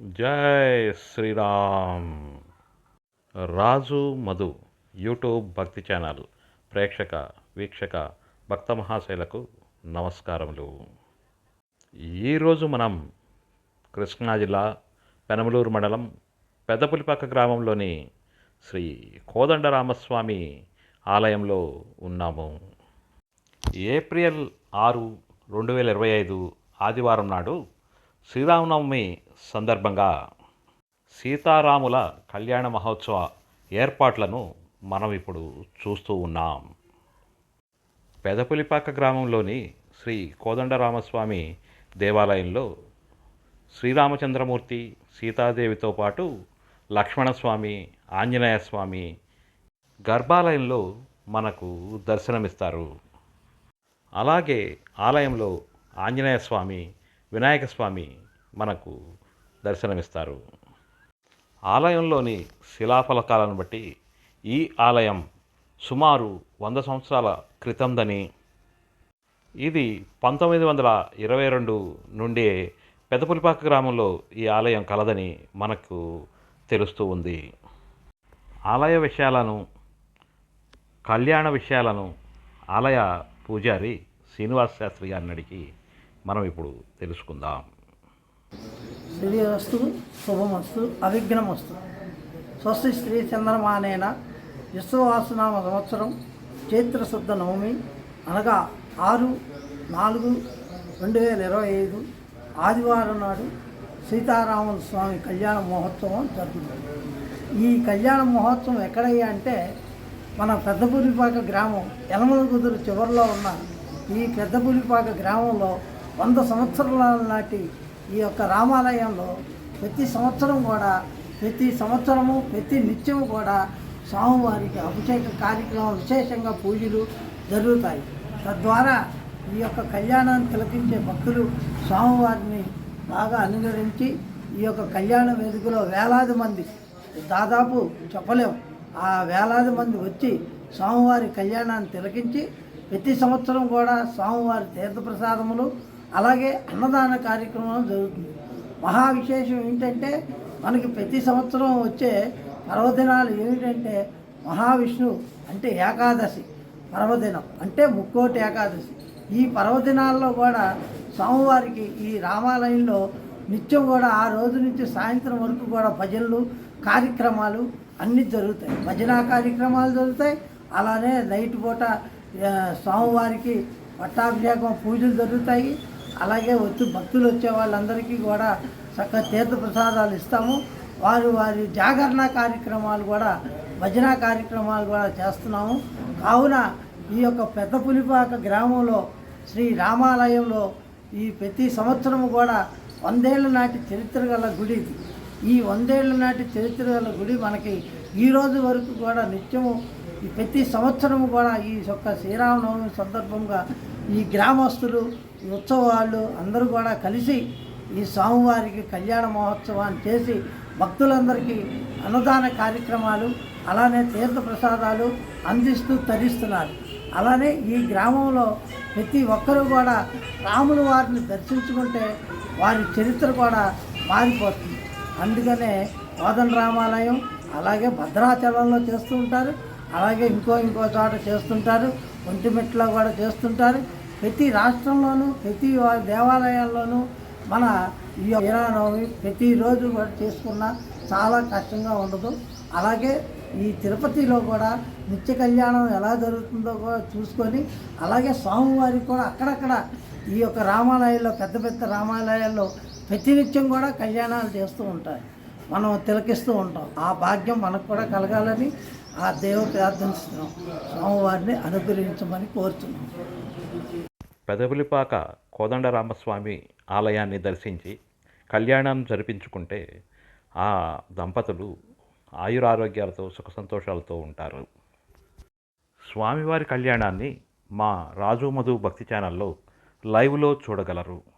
జై శ్రీరామ్. రాజు మధు యూట్యూబ్ భక్తి ఛానల్ ప్రేక్షక వీక్షక భక్త మహాశైలకు నమస్కారములు. ఈరోజు మనం కృష్ణా జిల్లా పెనమలూరు మండలం పెద్దపులిపాక గ్రామంలోని శ్రీ కోదండరామస్వామి ఆలయంలో ఉన్నాము. ఏప్రిల్ ఆరు రెండు వేల ఇరవై ఐదు ఆదివారం నాడు శ్రీరామనవమి సందర్భంగా సీతారాముల కళ్యాణ మహోత్సవ ఏర్పాట్లను మనం ఇప్పుడు చూస్తూ ఉన్నాం. పెదపులిపాక గ్రామంలోని శ్రీ కోదండరామస్వామి దేవాలయంలో శ్రీరామచంద్రమూర్తి సీతాదేవితో పాటు లక్ష్మణస్వామి ఆంజనేయ స్వామి గర్భాలయంలో మనకు దర్శనమిస్తారు. అలాగే ఆలయంలో ఆంజనేయ స్వామి వినాయక స్వామి మనకు దర్శనమిస్తారు. ఆలయంలోని శిలాఫలకాలను బట్టి ఈ ఆలయం సుమారు వంద సంవత్సరాల క్రితందని ఇది పంతొమ్మిది వందల ఇరవై రెండు నుండే పెదపులిపాక గ్రామంలో ఈ ఆలయం కలదని మనకు తెలుస్తూ ఉంది. ఆలయ విషయాలను కళ్యాణ విషయాలను ఆలయ పూజారి శ్రీనివాస్ శాస్త్రి గారిని అడిగి మనం ఇప్పుడు తెలుసుకుందాం. శ్రీరస్తు శుభమస్తు అవిఘ్నమస్తు స్వస్తి శ్రీ చంద్రమానేన విశ్వవాసునామ సంవత్సరం చైత్రశుద్ధ నవమి అనగా ఆరు నాలుగు రెండు వేల ఇరవై ఐదు ఆదివారం నాడు సీతారాముల స్వామి కళ్యాణ మహోత్సవం జరుగుతుంది. ఈ కళ్యాణ మహోత్సవం ఎక్కడయ్యా అంటే మన పెద్దపులిపాక గ్రామం యలమల కుదురు చివరిలో ఉన్న ఈ పెద్దపులిపాక గ్రామంలో వంద సంవత్సరాల నాటి ఈ యొక్క రామాలయంలో ప్రతి సంవత్సరం కూడా ప్రతి సంవత్సరము ప్రతి నిత్యం కూడా స్వామివారికి అభిషేక కార్యక్రమం విశేషంగా పూజలు జరుగుతాయి. తద్వారా ఈ యొక్క కళ్యాణాన్ని తిలకించే భక్తులు స్వామివారిని బాగా అనుగరించి ఈ యొక్క కళ్యాణ వేదికలో వేలాది మంది దాదాపు చెప్పలేము ఆ వేలాది మంది వచ్చి స్వామివారి కళ్యాణాన్ని తిలకించి ప్రతి సంవత్సరం కూడా స్వామివారి తీర్థప్రసాదములు అలాగే అన్నదాన కార్యక్రమం జరుగుతుంది. మహా విశేషం ఏంటంటే మనకి ప్రతి సంవత్సరం వచ్చే పర్వదినాలు ఏమిటంటే మహావిష్ణువు అంటే ఏకాదశి పర్వదినం అంటే ముక్కోటి ఏకాదశి. ఈ పర్వదినాల్లో కూడా స్వామివారికి ఈ రామాలయంలో నిత్యం కూడా ఆ రోజు నుంచి సాయంత్రం వరకు కూడా భజనలు కార్యక్రమాలు అన్నీ జరుగుతాయి. భజన కార్యక్రమాలు జరుగుతాయి. అలానే నైట్ పూట స్వామివారికి పట్టాభిషేకం పూజలు జరుగుతాయి. అలాగే వచ్చి భక్తులు వచ్చే వాళ్ళందరికీ కూడా చక్కగా తీర్థ ప్రసాదాలు ఇస్తాము. వారు వారి జాగరణ కార్యక్రమాలు కూడా భజన కార్యక్రమాలు కూడా చేస్తున్నాము. కావున ఈ యొక్క పెద్ద పులిపాక గ్రామంలో శ్రీ రామాలయంలో ఈ ప్రతి సంవత్సరము కూడా వందేళ్ళ నాటి చరిత్ర గల గుడి ఈ వందేళ్ళ నాటి చరిత్ర గల గుడి మనకి ఈ రోజు వరకు కూడా నిత్యము ప్రతి సంవత్సరం కూడా ఈ యొక్క శ్రీరామనవమి సందర్భంగా ఈ గ్రామస్తులు ఈ ఉత్సవాలు అందరూ కూడా కలిసి ఈ స్వామివారికి కళ్యాణ మహోత్సవాన్ని చేసి భక్తులందరికీ అన్నదాన కార్యక్రమాలు అలానే తీర్థ ప్రసాదాలు అందిస్తూ తరిస్తున్నారు. అలానే ఈ గ్రామంలో ప్రతి ఒక్కరూ కూడా రాముల వారిని దర్శించుకుంటే వారి చరిత్ర కూడా మారిపోతుంది. అందుకనే కోదన రామాలయం అలాగే భద్రాచలంలో చేస్తూ ఉంటారు. అలాగే ఇంకో ఇంకో చోట చేస్తుంటారు ఒంటిమిట్లో కూడా చేస్తుంటారు. ప్రతి రాష్ట్రంలోనూ ప్రతి దేవాలయాల్లోనూ మన ఈ వీరానవమి ప్రతిరోజు కూడా చేసుకున్నా చాలా కష్టంగా ఉండదు. అలాగే ఈ తిరుపతిలో కూడా నిత్య కళ్యాణం ఎలా జరుగుతుందో కూడా చూసుకొని అలాగే స్వామివారికి కూడా అక్కడక్కడ ఈ యొక్క రామాలయాల్లో పెద్ద పెద్ద రామాలయాల్లో ప్రతినిత్యం కూడా కళ్యాణాలు చేస్తూ ఉంటారు. మనం తిలకిస్తూ ఉంటాం. ఆ భాగ్యం మనకు కూడా కలగాలని ఆ దేవ ప్రార్థిస్తున్నాం. స్వామివారిని అనుగ్రహించమని కోరుతున్నాం పెదపులిపాక కోదండరామస్వామి ఆలయాన్ని దర్శించి కళ్యాణం జరిపించుకుంటే ఆ దంపతులు ఆయురారోగ్యాలతో సుఖ సంతోషాలతో ఉంటారు. స్వామివారి కళ్యాణాన్ని మా రాజు మధు భక్తి ఛానల్లో లైవ్లో చూడగలరు.